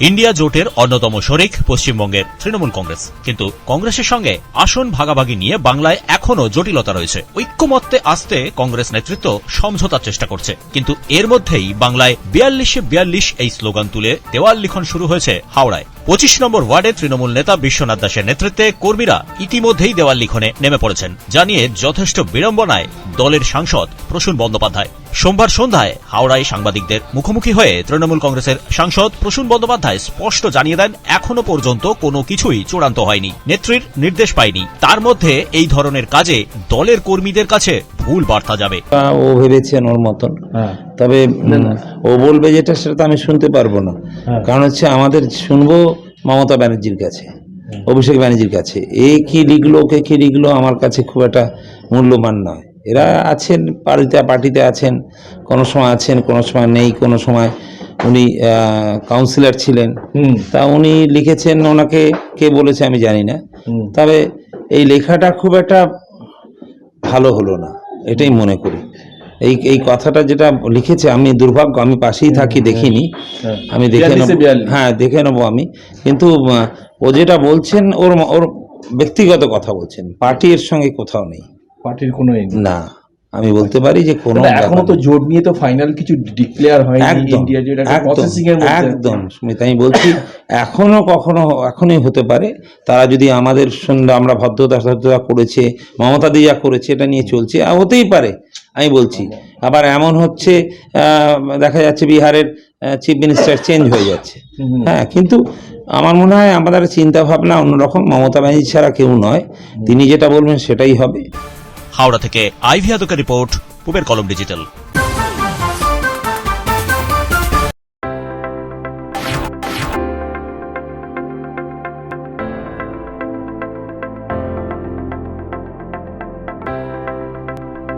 India জোটের অন্যতম শরিক পশ্চিমবঙ্গের তৃণমূল কংগ্রেস। কিন্তু কংগ্রেসের সঙ্গে আসন ভাগাভাগি নিয়ে বাংলায় এখনও জটিলতা রয়েছে। ঐক্যমত্যে আসতে কংগ্রেস নেতৃত্ব সমঝোতার চেষ্টা করছে। কিন্তু এর মধ্যেই বাংলায় বিয়াল্লিশে বিয়াল্লিশ এই স্লোগান তুলে দেওয়াল লিখন শুরু হয়েছে হাওড়ায়। পঁচিশ নম্বর ওয়ার্ডে তৃণমূল নেতা বিশ্বনাথ দাসের নেতৃত্বে কর্মীরা ইতিমধ্যেই দেওয়াল লিখনে নেমে পড়েছেন জানিয়ে যথেষ্ট বিড়ম্বনায় দলের সাংসদ প্রসূন বন্দ্যোপাধ্যায়। সোমবার সন্ধ্যায় হাওড়ায় সাংবাদিকদের মুখোমুখি হয়ে তৃণমূল কংগ্রেসের সাংসদ প্রসূন বন্দ্যোপাধ্যায় স্পষ্ট জানিয়ে দেন এখনও পর্যন্ত কোনো কিছুই চূড়ান্ত হয়নি। নেত্রীর নির্দেশ পায়নি। তার মধ্যে এই ধরনের কাজে দলের কর্মীদের কাছে ভুল বার্তা যাবে। ও ভেবেছেন ওর মতন। হ্যাঁ। তবে ও বলবে যেটা সেটা তো আমি শুনতে পারব না। হ্যাঁ। কারণ হচ্ছে আমাদের শুনব মমতা ব্যানার্জির কাছে অভিষেক ব্যানার্জির কাছে। এ কি লিখলো কে কি লিখলো আমার কাছে খুব একটা মূল্যবান নয়। এরা আছেন পার্টিতে পার্টিতে আছেন কোনো সময় আছেন কোনো সময় নেই কোনো সময় উনি কাউন্সিলর ছিলেন। তা উনি লিখেছেন ওনাকে কে বলেছে আমি জানি না। তবে এই লেখাটা খুব একটা ভালো হলো না এটাই মনে করি। এই এই কথাটা যেটা লিখেছে আমি দুর্ভাগ্য আমি পাশেই থাকি দেখিনি। আমি দেখে নেব। হ্যাঁ দেখে নেব আমি। কিন্তু ও যেটা বলছেন ওর ওর ব্যক্তিগত কথা বলছেন। পার্টির সঙ্গে কোথাও নেই। পার্টির কোনো না আমি বলতে পারি যে কোনো এখনও তো। জোট নিয়ে তো ফাইনাল কিছু ডিক্লেয়ার হয়নি একদম ইন্ডিয়া একটা একদম প্রসেসিং এর মধ্যে। একদম সুমিত আমি বলছি এখনও কখনো এখনই হতে পারে। তারা যদি আমাদের সঙ্গে আমরা ভদ্রতা করেছে মমতা দি যা করেছে এটা নিয়ে চলছে হতেই পারে। আমি বলছি। আবার এমন হচ্ছে দেখা যাচ্ছে বিহারের চিফ মিনিস্টার চেঞ্জ হয়ে যাচ্ছে। হ্যাঁ কিন্তু আমার মনে হয় আমাদের চিন্তা ভাবনা অন্যরকম। মমতা ব্যানার্জি ছাড়া কেউ নয়। তিনি যেটা বলবেন সেটাই হবে। হাওড়া থেকে আইভি আদকের রিপোর্ট পুবের কলম ডিজিটাল।